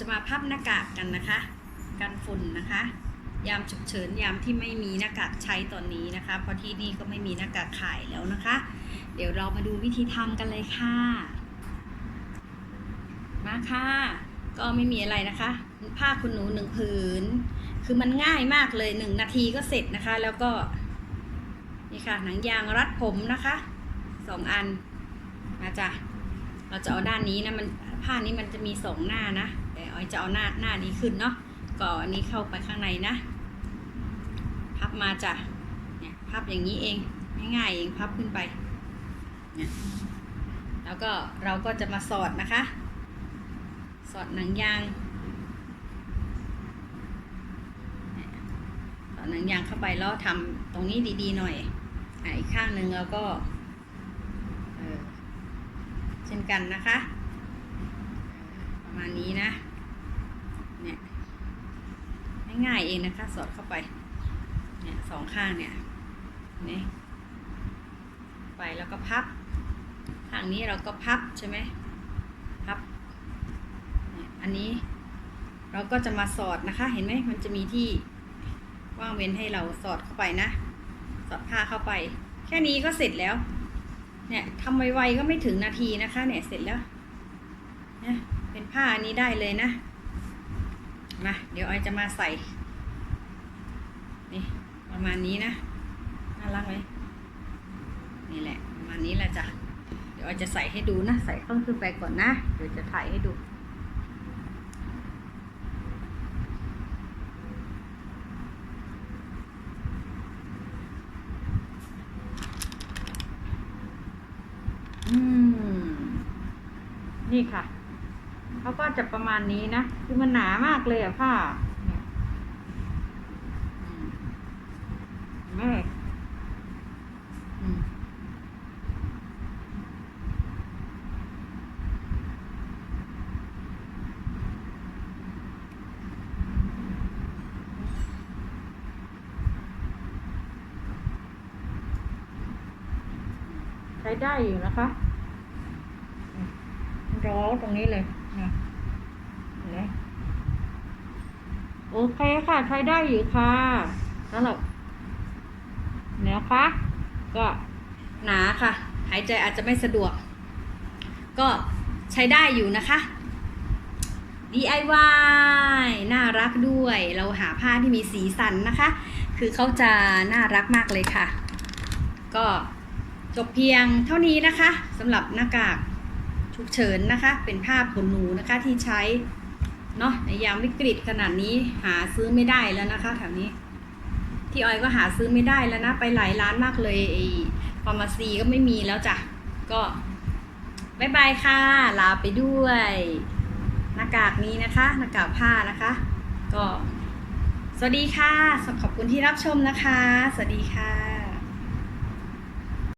จะมาพับหน้ากากกันนะคะ กันฝุ่นนะคะ ยามฉุกเฉินยามที่ไม่มีหน้ากากใช้ตอนนี้นะคะ เพราะที่นี่ก็ไม่มีหน้ากากขายแล้วนะคะ เดี๋ยวเรามาดูวิธีทำกันเลยค่ะ มาค่ะ ก็ไม่มีอะไรนะคะ ผ้าคุณหนูหนึ่งผืน คือมันง่ายมากเลยหนึ่งนาทีก็เสร็จนะคะ แล้วก็นี่ค่ะหนังยางรัดผมนะคะสองอันมาจ้ะเราจะเอาด้านนี้นะมันผ้านี้มันจะมีสองหน้านะ อยจะเอาหน้าหน้านี้ขึ้นเนาะก็อันนี้เข้าไปข้างในนะ พับมาจ้ะเนี่ยพับอย่างนี้เองง่ายๆเองพับขึ้นไปเนี่ยแล้วก็เราก็จะมาสอดนะคะ สอดหนังยางสอดหนังยางเข้าไปแล้วทำตรงนี้ดีๆหน่อยอีกข้างหนึ่งเราก็เช่นกันนะคะ ประมาณนี้นะ เนี่ยง่ายๆเองนะคะ สอดเข้าไป เนี่ยสองข้างเนี่ยนี่ไปแล้วก็พับข้างนี้เราก็พับใช่ไหมพับเนี่ยอันนี้เราก็จะมาสอดนะคะ เห็นไหมมันจะมีที่ว่างเว้นให้เราสอดเข้าไปนะ สอดผ้าเข้าไป แค่นี้ก็เสร็จแล้ว เนี่ยทำไวๆก็ไม่ถึงนาทีนะคะ เนี่ยเสร็จแล้วเนี่ยเป็นผ้าอันนี้ได้เลยนะ มาเดี๋ยวออยจะมาใส่ นี่ประมาณนี้นะ น่ารักไหมนี่แหละประมาณนี้แหละจ้ะ เดี๋ยวออยจะใส่ให้ดูนะ ใส่ต้นขึ้นไปก่อนนะ เดี๋ยวจะถ่ายให้ดูอืมนี่ค่ะ เขาก็จะประมาณนี้นะ คือมันหนามากเลยอะผ้าเนี่ยอืมแม่ใช้ได้อยู่นะคะร้อตรงนี้เลย นะเห็นไหมโอเคค่ะ ใช้ได้อยู่ค่ะสำหรับนะคะก็หนาค่ะ หายใจอาจจะไม่สะดวก ก็ใช้ได้อยู่นะคะ DIY น่ารักด้วย เราหาผ้าที่มีสีสันนะคะ คือเขาจะน่ารักมากเลยค่ะ ก็จบเพียงเท่านี้นะคะสำหรับหน้ากาก ฉุกเฉินนะคะ เป็นผ้าขนหนูนะคะที่ใช้เนาะในยามวิกฤตขนาดนี้หาซื้อไม่ได้แล้วนะคะแถวนี้ ที่ออยก็หาซื้อไม่ได้แล้วนะ ไปหลายร้านมากเลยไอ้ฟาร์มาซีก็ไม่มีแล้วจ้ะ ก็บายบายค่ะ ลาไปด้วย หน้ากากนี้นะคะ หน้ากากผ้านะคะ ก็ สวัสดีค่ะขอบคุณที่รับชมนะคะ สวัสดีค่ะ